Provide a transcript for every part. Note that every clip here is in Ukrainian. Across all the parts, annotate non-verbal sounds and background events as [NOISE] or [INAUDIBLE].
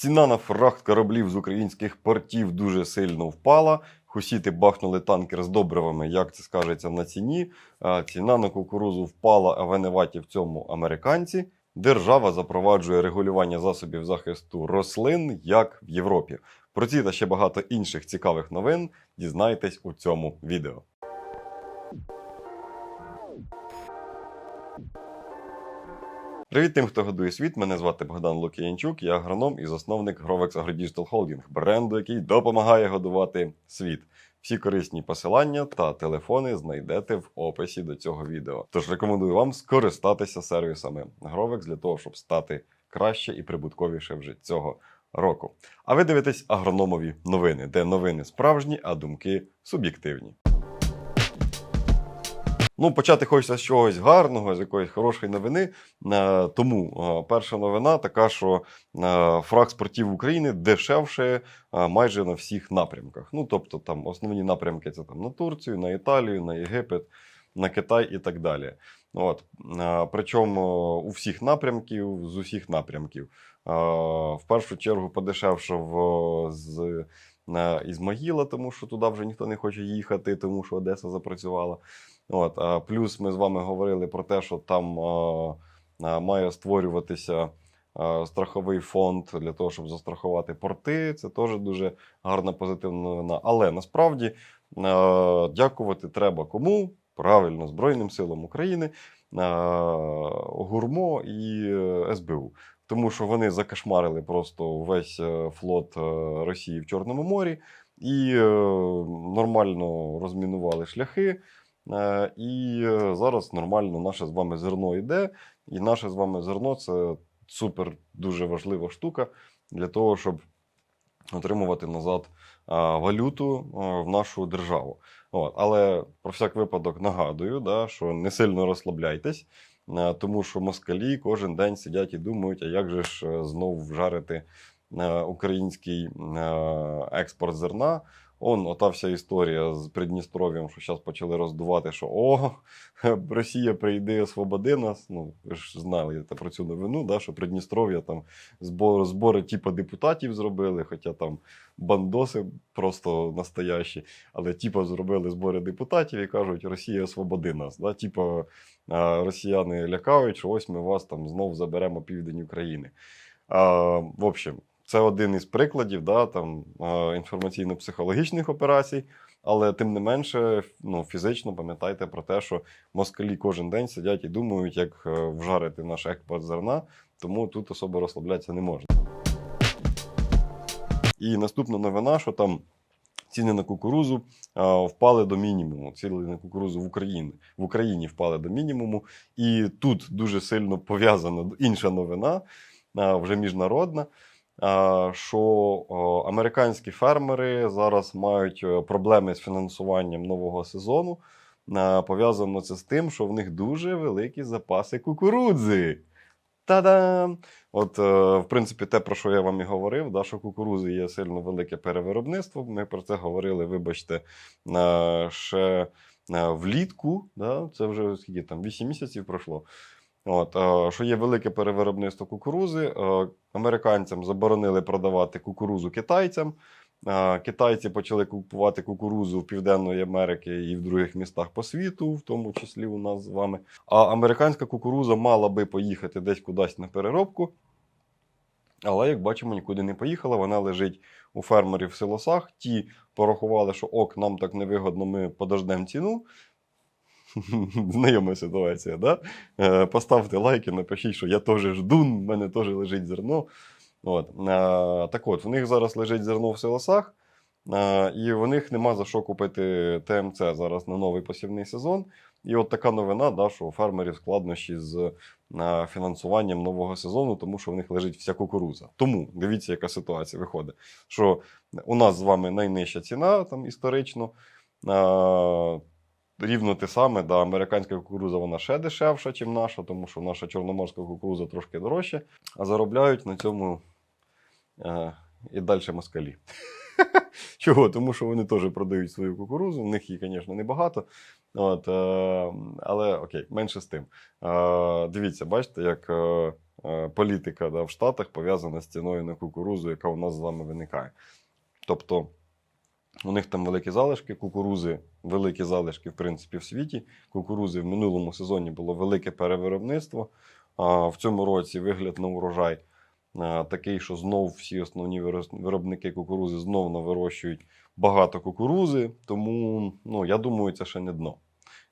Ціна на фрахт кораблів з українських портів дуже сильно впала. Хусіти бахнули танкер з добривами, як це скажеться на ціні. Ціна на кукурузу впала, а винуваті в цьому американці. Держава запроваджує регулювання засобів захисту рослин, як в Європі. Про ці та ще багато інших цікавих новин дізнайтесь у цьому відео. Привіт тим, хто годує світ. Мене звати Богдан Лукіянчук, я агроном і засновник Grovex AgriDigital Holding, бренду, який допомагає годувати світ. Всі корисні посилання та телефони знайдете в описі до цього відео. Тож рекомендую вам скористатися сервісами Grovex для того, щоб стати краще і прибутковіше вже цього року. А ви дивитесь агрономові новини, де новини справжні, а думки суб'єктивні. Ну, почати хочеться з чогось гарного, з якоїсь хорошої новини. Е, Тому е, перша новина така, що е, фраг спортів України дешевше майже на всіх напрямках. Ну, тобто, там основні напрямки це там на Турцію, на Італію, на Єгипет, на Китай і так далі. От. Причому у всіх напрямків, з усіх напрямків. В першу чергу подешевшав з Ізмаїла, тому що туди вже ніхто не хоче їхати, тому що Одеса запрацювала. От, плюс ми з вами говорили про те, що там має створюватися страховий фонд для того, щоб застрахувати порти. Це теж дуже гарна позитивна новина. Але насправді дякувати треба кому? Правильно, Збройним силам України, ГУРМО і е, СБУ. Тому що вони закашмарили просто весь е, флот е, Росії в Чорному морі і нормально розмінували шляхи. Е, І е, зараз нормально наше з вами зерно йде. І наше з вами зерно це супер дуже важлива штука для того, щоб отримувати назад валюту в нашу державу. От. Але про всяк випадок нагадую, да, що не сильно розслабляйтесь, е, тому що москалі кожен день сидять і думають, а як же ж е, знов вжарити е, український е, експорт зерна. Он, ота вся історія з Придністров'ям, що зараз почали роздувати, що о, [LAUGHS] Росія прийде, освободи нас. Ну, ви ж знали про цю новину, да, що Придністров'я там збори, збори типу депутатів зробили, хоча там бандоси просто настоящі, але типу зробили збори депутатів і кажуть, Росія освободи нас. Да? Типу, росіяни лякають, що ось ми вас там знов заберемо південь України. А, в общем, це один із прикладів да, там, е, інформаційно-психологічних операцій, але тим не менше, ну, фізично пам'ятайте про те, що москалі кожен день сидять і думають, як е, вжарити наш експорт зерна, тому тут особо розслаблятися не можна. І наступна новина, що там ціни на кукурузу а, впали до мінімуму. Ціни на кукурузу в Україні, в Україні впали до мінімуму. І тут дуже сильно пов'язана інша новина, вже міжнародна. Що американські фермери зараз мають е, проблеми з фінансуванням нового сезону. Пов'язано це з тим, що в них дуже великі запаси кукурудзи. Та-дам! От, е, в принципі, те, про що я вам і говорив, да, що кукурузи є сильно велике перевиробництво. Ми про це говорили, вибачте, е, ще влітку. Да, це вже скільки там 8 місяців пройшло. От, е, що є велике перевиробництво кукурузи. Е, Американцям заборонили продавати кукурузу китайцям. Е, Китайці почали купувати кукурузу в Південної Америки і в других містах по світу, в тому числі у нас з вами. А американська кукуруза мала би поїхати десь кудись на переробку. Але, як бачимо, нікуди не поїхала. Вона лежить у фермерів в силосах. Ті порахували, що ок, нам так невигодно, ми подождемо ціну. [LAUGHS] Знайома ситуація, да? Е, Поставте лайки, напишіть, що я теж жду, в мене теж лежить зерно. От. Е, Так от, в них зараз лежить зерно в силосах, е, і в них нема за що купити ТМЦ зараз на новий посівний сезон. І от така новина, да, що у фермерів складнощі з фінансуванням нового сезону, тому що в них лежить вся кукуруза. Тому дивіться, яка ситуація виходить. Що у нас з вами найнижча ціна там історично. Рівно те саме, да, американська кукуруза вона ще дешевша, ніж наша, тому що наша чорноморська кукуруза трошки дорожча, а заробляють на цьому е, і далі москалі. [LAUGHS] Чого? Тому що вони теж продають свою кукурузу, в них її, звісно, небагато. От, е, але окей, менше з тим. Е, дивіться, бачите, як е, е, політика да, в Штатах пов'язана з ціною на кукурузу, яка у нас з вами виникає. Тобто у них там великі залишки кукурузи, великі залишки, в принципі, в світі. Кукурузи в минулому сезоні було велике перевиробництво. А в цьому році вигляд на урожай а, такий, що знов всі основні виробники кукурузи знов навирощують багато кукурузи. Тому ну, я думаю, це ще не дно.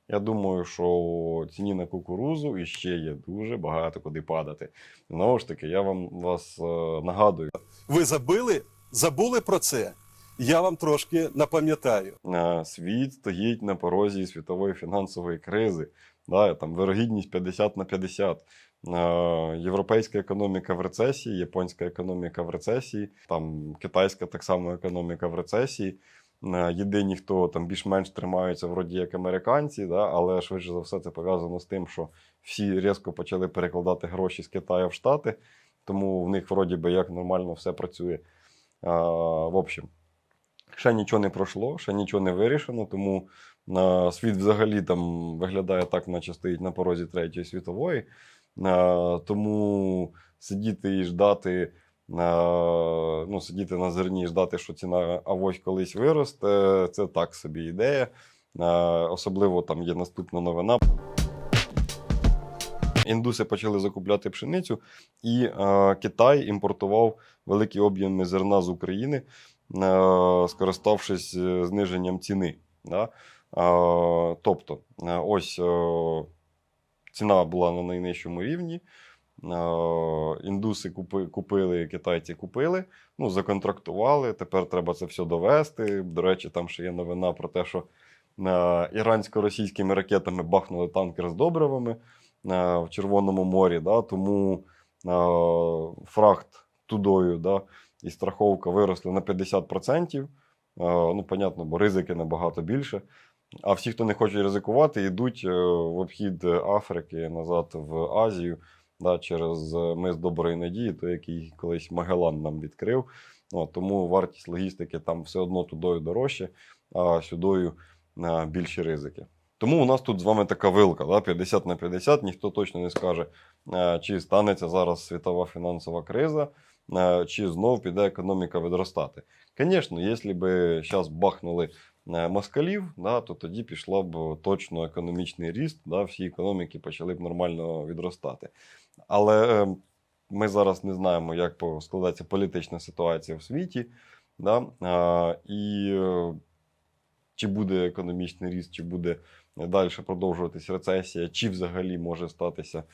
Я думаю, що ціні на кукурузу іще є дуже багато куди падати. Знову ж таки, я вам вас е, нагадую, Ви забили, забули про це? Я вам трошки напам'ятаю. Світ стоїть на порозі світової фінансової кризи. Да, там вирогідність 50 на 50. Е, Європейська економіка в рецесії, японська економіка в рецесії, там китайська так само економіка в рецесії. Єдині, хто там більш-менш тримаються, вроді як американці, да, але швидше за все це пов'язано з тим, що всі різко почали перекладати гроші з Китаю в Штати, тому в них вроді би як нормально все працює. Е, В общем, ще нічого не пройшло, ще нічого не вирішено, тому на світ взагалі там виглядає так, наче стоїть на порозі Третьої світової. Е, Тому сидіти і ждати, е, ну, сидіти на зерні і ждати, що ціна авось колись виросте, це так собі ідея. Е, Особливо там є наступна новина. Індуси почали закупляти пшеницю, і е, Китай імпортував великі об'єми зерна з України, е, скориставшись е, зниженням ціни. Да? Е, тобто, е, ось е, ціна була на найнижчому рівні. Е, індуси купи, купили, китайці купили, ну, законтрактували. Тепер треба це все довести. До речі, там ще є новина про те, що е, ірансько-російськими ракетами бахнули танкер з добривами е, в Червоному морі. Да? Тому е, фрахт тудою да, і страховка виросли на 50%. Е, ну, понятно, бо ризики набагато більше. А всі, хто не хоче ризикувати, йдуть е, в обхід Африки назад в Азію да, через мис Доброї Надії, той, який колись Магеллан нам відкрив. От, тому вартість логістики там все одно тудою дорожче, а сюдою е, більші ризики. Тому у нас тут з вами така вилка, да, 50 на 50, ніхто точно не скаже, чи станеться зараз світова фінансова криза, чи знов піде економіка відростати. Звісно, якщо б зараз бахнули е, москалів, да, то тоді пішла б точно економічний ріст, да, всі економіки почали б нормально відростати. Але е, ми зараз не знаємо, як складається політична ситуація в світі. Да, і е, чи буде економічний ріст, чи буде далі продовжуватись рецесія, чи взагалі може статися е,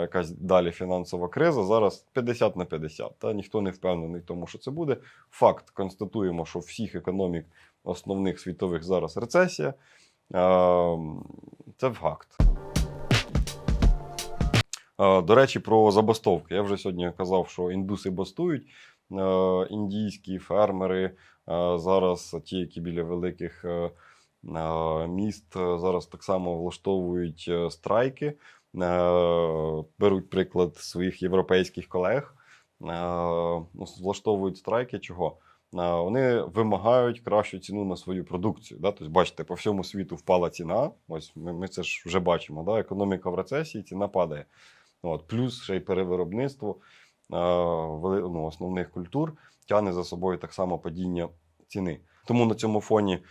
якась далі фінансова криза. Зараз 50 на 50. Та ніхто не впевнений в тому, що це буде. Факт констатуємо, що всіх економік основних світових зараз рецесія. Е, Це факт. Е, До речі, про забастовки. Я вже сьогодні казав, що індуси бастують. Е, Індійські фермери е, зараз, ті, які біля великих е, е, міст, е, зараз так само влаштовують е, страйки, е, беруть приклад своїх європейських колег, е, ну, влаштовують страйки. Чого? Е, Вони вимагають кращу ціну на свою продукцію. Да? Тобто, бачите, по всьому світу впала ціна. Ось ми, ми це ж вже бачимо. Да? Економіка в рецесії, ціна падає. От, плюс ще й перевиробництво е, ну, основних культур тягне за собою так само падіння ціни. Тому на цьому фоні е,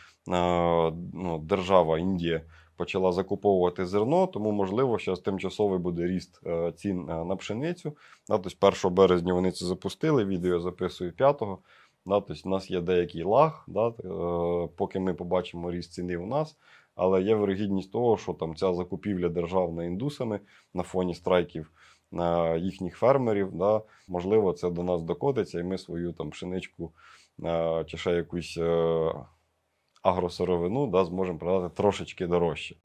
ну, держава Індія почала закуповувати зерно, тому, можливо, зараз тимчасовий буде ріст е, цін е, на пшеницю. Тобто 1 березня вони це запустили, відео записую 5-го. Тобто у нас є деякий лаг, поки ми побачимо ріст ціни у нас. Але є вирогідність того, що там ця закупівля державна індусами на фоні страйків їхніх фермерів, да, можливо, це до нас докотиться, і ми свою там пшеничку чи ще якусь е, агросировину да, зможемо продати трошечки дорожче.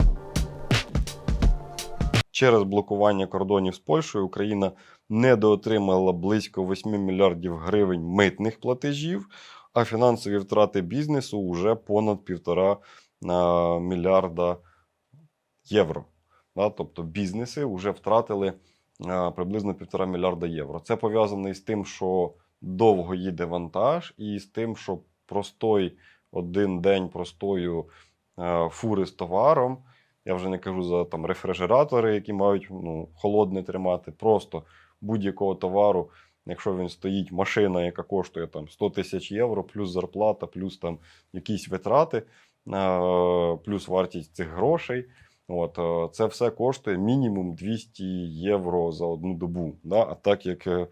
Через блокування кордонів з Польщею Україна недоотримала близько 8 мільярдів гривень митних платежів, а фінансові втрати бізнесу вже понад півтора е, мільярда євро. Тобто бізнеси вже втратили приблизно півтора мільярда євро. Це пов'язано із тим, що довго їде вантаж, і з тим, що простой один день простою е, фури з товаром Я вже не кажу за там рефрижератори, які мають ну, холодне тримати. Просто будь-якого товару, якщо він стоїть, машина, яка коштує там 100 тисяч євро, плюс зарплата, плюс там якісь витрати, е, плюс вартість цих грошей. От, е, це все коштує мінімум 200 євро за одну добу. Да? А так як е,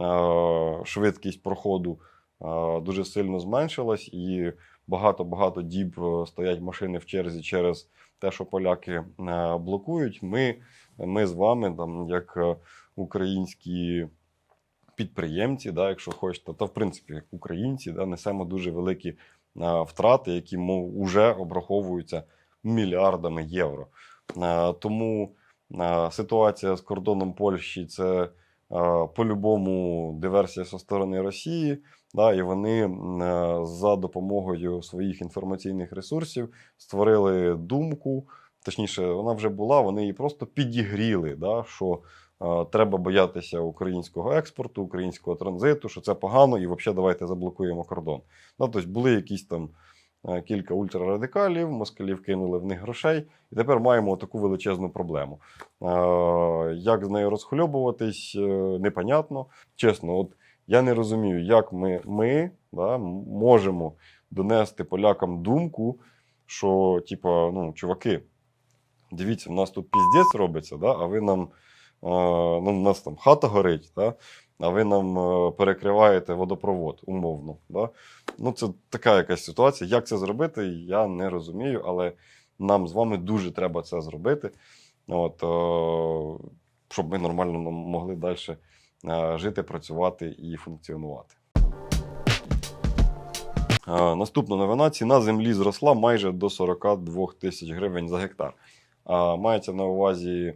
е, швидкість проходу е, дуже сильно зменшилась, і багато-багато діб е, стоять машини в черзі через те, що поляки е, блокують. Ми, ми з вами, там, як українські підприємці, да, якщо хочете, та в принципі, як українці, да, несемо дуже великі е, втрати, які мов, уже обраховуються мільярдами євро. Е, Тому е, ситуація з кордоном Польщі це е, по-любому диверсія зі сторони Росії. Да, і вони за допомогою своїх інформаційних ресурсів створили думку. Точніше, вона вже була, вони її просто підігріли, да, що е, треба боятися українського експорту, українського транзиту, що це погано, і взагалі давайте заблокуємо кордон. Да, тобто були якісь там кілька ультрарадикалів, москалів кинули в них грошей, і тепер маємо таку величезну проблему. Е, як з нею розхльобуватись, е, непонятно. Чесно, от я не розумію, як ми, ми да, можемо донести полякам думку, що, типа, ну, чуваки, дивіться, в нас тут піздець робиться, да, а ви нам, е, ну, нас там хата горить, да, а ви нам е, перекриваєте водопровод, умовно. Да. Ну, це така якась ситуація. Як це зробити, я не розумію, але нам з вами дуже треба це зробити. От, е, щоб ми нормально могли далі е, жити, працювати і функціонувати. Наступна новина: ціна землі зросла майже до 42 тисяч гривень за гектар. Е, Мається на увазі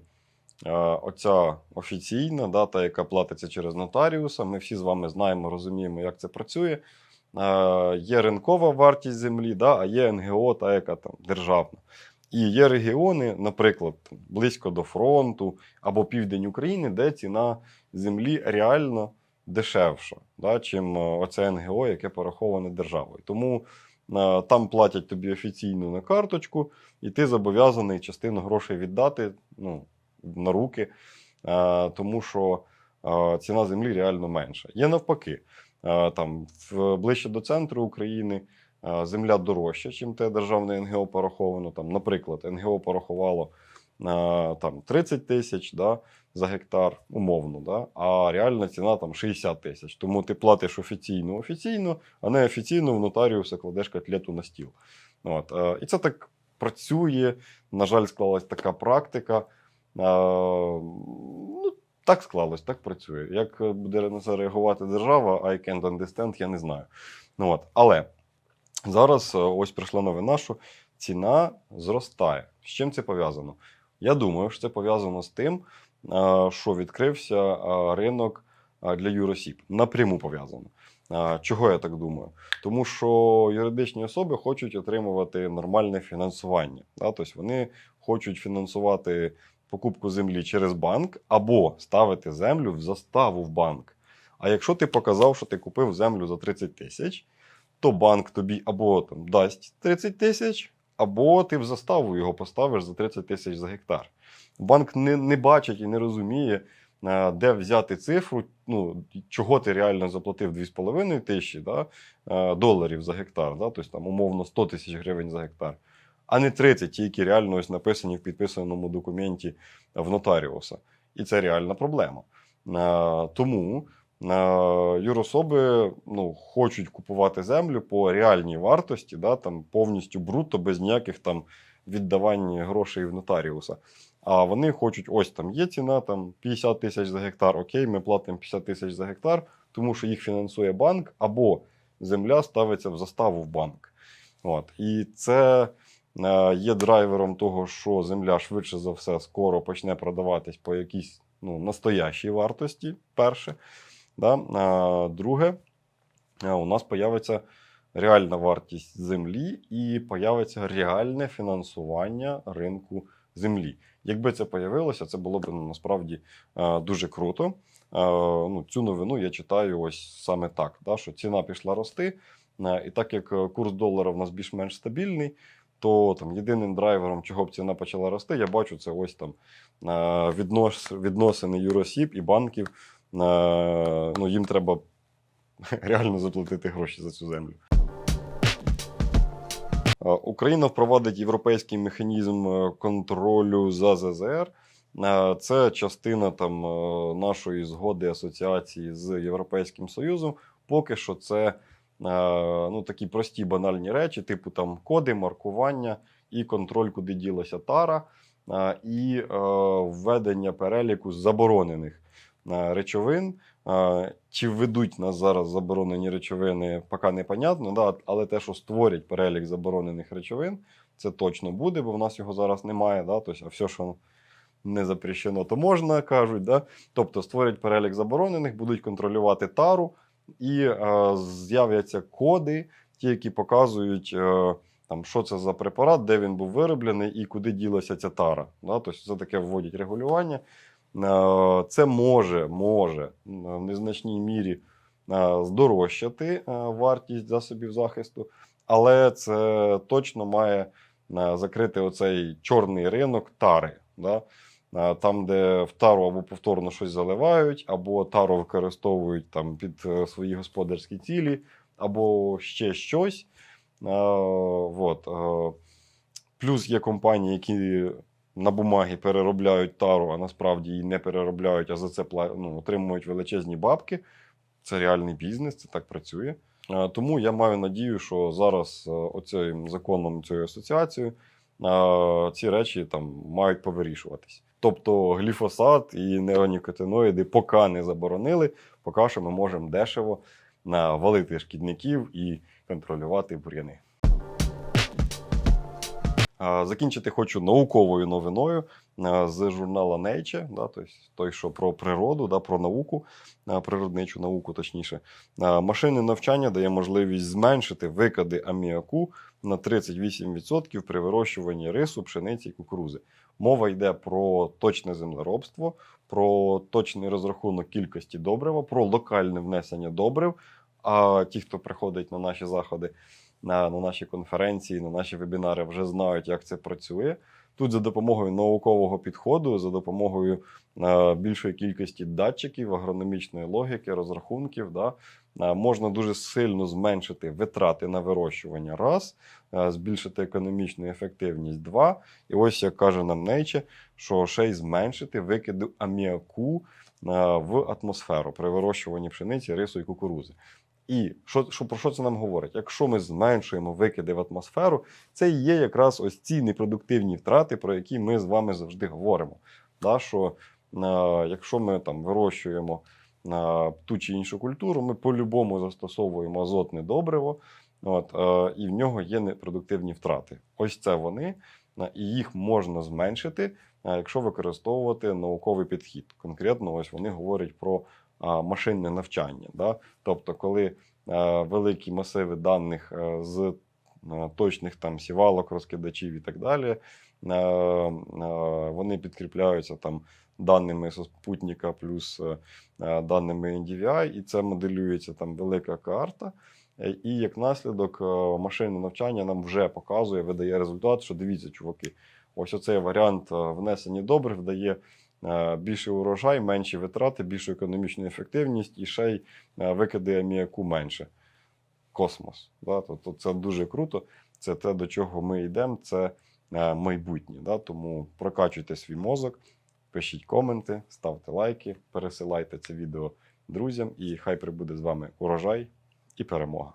оця офіційна дата, яка платиться через нотаріуса. Ми всі з вами знаємо, розуміємо, як це працює. Е, Є ринкова вартість землі, да, а є НГО, та яка там державна. І є регіони, наприклад, близько до фронту або південь України, де ціна землі реально дешевша, да, чим е, оце НГО, яке пораховане державою. Тому е, там платять тобі офіційно на карточку, і ти зобов'язаний частину грошей віддати ну, на руки, е, тому що е, ціна землі реально менша. Є навпаки, е, там ближче до центру України земля дорожча, чим те державне НГО пораховано. Там, наприклад, НГО порахувало там 30 тисяч да, за гектар, умовно, да, а реальна ціна там 60 тисяч. Тому ти платиш офіційно офіційно, а не офіційно в нотаріуса кладеш котлету на стіл. От, і це так працює. На жаль, склалась така практика. Е, ну, так склалось, так працює. Як буде на це реагувати держава, I can't understand, я не знаю. Ну, от. Але зараз е, ось прийшла новина, що ціна зростає. З чим це пов'язано? Я думаю, що це пов'язано з тим, е, що відкрився е, ринок е, для юросіб. Напряму пов'язано. Е, Чого я так думаю? Тому що юридичні особи хочуть отримувати нормальне фінансування. Тобто вони хочуть фінансувати покупку землі через банк або ставити землю в заставу в банк. А якщо ти показав, що ти купив землю за 30 тисяч, то банк тобі або там дасть 30 тисяч, або ти в заставу його поставиш за 30 тисяч за гектар. Банк не, не бачить і не розуміє, е, де взяти цифру, ну, чого ти реально заплатив 2,5 тисячі да, е, доларів за гектар, да, тобто там умовно 100 тисяч гривень за гектар, а не 30, ті, які реально ось написані в підписаному документі в нотаріуса. І це реальна проблема. Е, Тому е, юрособи ну, хочуть купувати землю по реальній вартості, да, там, повністю брутто, без ніяких там віддавань грошей в нотаріуса. А вони хочуть, ось там є ціна там 50 тисяч за гектар. Окей, ми платимо 50 тисяч за гектар, тому що їх фінансує банк, або земля ставиться в заставу в банк. От. І це є драйвером того, що земля швидше за все скоро почне продаватись по якійсь ну, настоящій вартості. Перше. Да? А, друге, е, у нас появиться реальна вартість землі і появиться реальне фінансування ринку землі. Якби це появилося, це було б ну, насправді е, дуже круто. Е, Ну, цю новину я читаю ось саме так: да, що ціна пішла рости. Е, І так як е, курс долара в нас більш-менш стабільний, то там єдиним драйвером, чого б ціна почала рости, я бачу це ось там е, віднос, відносини юросіб і банків. Е, ну, їм треба [LAUGHS] реально заплатити гроші за цю землю. Е, Україна впровадить європейський механізм контролю за ЗЗР. Це частина там нашої згоди асоціації з Європейським Союзом. Поки що це ну, такі прості банальні речі, типу там коди, маркування і контроль, куди ділася тара, е, і е, введення переліку заборонених е, речовин. Е, Чи введуть нас зараз заборонені речовини, поки непонятно, да? але те, що створять перелік заборонених речовин, це точно буде, бо в нас його зараз немає. Да? Тобто, а все, що не запрещено, то можна, кажуть. Да? Тобто створять перелік заборонених, будуть контролювати тару, і е, з'являться коди, ті, які показують, е, там, що це за препарат, де він був вироблений і куди ділася ця тара. Да? Тобто це таке вводять регулювання. Е, Це може, може в незначній мірі здорожчати вартість засобів захисту, але це точно має закрити оцей чорний ринок тари. Да? Е, Там, де в тару або повторно щось заливають, або тару використовують там під е, свої господарські цілі, або ще щось. Е, Вот. е, Плюс є компанії, які на бумагі переробляють тару, а насправді її не переробляють, а за це ну, отримують величезні бабки. Це реальний бізнес, це так працює. Тому я маю надію, що зараз оцим законом цієї асоціації е, ці речі там мають повирішуватись. Тобто гліфосат і неонікотиноїди поки не заборонили, поки що ми можемо дешево навалити валити шкідників і контролювати бур'яни. Закінчити хочу науковою новиною з журнала Nature, да, тобто той, що про природу, да, про науку, природничу науку, точніше. А, Машинне навчання дає можливість зменшити викиди аміаку на 38% при вирощуванні рису, пшениці і кукурузи. Мова йде про точне землеробство, про точний розрахунок кількості добрива, про локальне внесення добрив. А ті, хто приходить на наші заходи, на, на наші конференції, на наші вебінари вже знають, як це працює. Тут за допомогою наукового підходу, за допомогою е, більшої кількості датчиків, агрономічної логіки, розрахунків, да, е, можна дуже сильно зменшити витрати на вирощування раз, е, збільшити економічну ефективність два. І ось як каже нам Нейче, що ще й зменшити викиди аміаку в атмосферу при вирощуванні пшениці, рису і кукурузи. І що, що про що це нам говорить? Якщо ми зменшуємо викиди в атмосферу, це і є якраз ось ці непродуктивні втрати, про які ми з вами завжди говоримо. Да, що е, якщо ми там вирощуємо е, ту чи іншу культуру, ми по-любому застосовуємо азотне добриво, от, е, і в нього є непродуктивні втрати. Ось це вони, е, і їх можна зменшити, е, якщо використовувати науковий підхід. Конкретно, ось вони говорять про машинне навчання. Да? Тобто, коли е, великі масиви даних е, з е, точних там сівалок, розкидачів і так далі, вони підкріпляються там даними зі спутника плюс даними NDVI, і це моделюється там велика карта. І як наслідок, машинне навчання нам вже показує, видає результат, що дивіться, чуваки, ось оцей варіант внесення добрив дає е, більший урожай, менші витрати, більшу економічну ефективність і ще й е, викиди аміаку менше. Космос. Да? Тобто це дуже круто. Це те, до чого ми йдемо, це е, майбутнє. Да? Тому прокачуйте свій мозок, пишіть коменти, ставте лайки, пересилайте це відео друзям, і хай прибуде з вами урожай і перемога.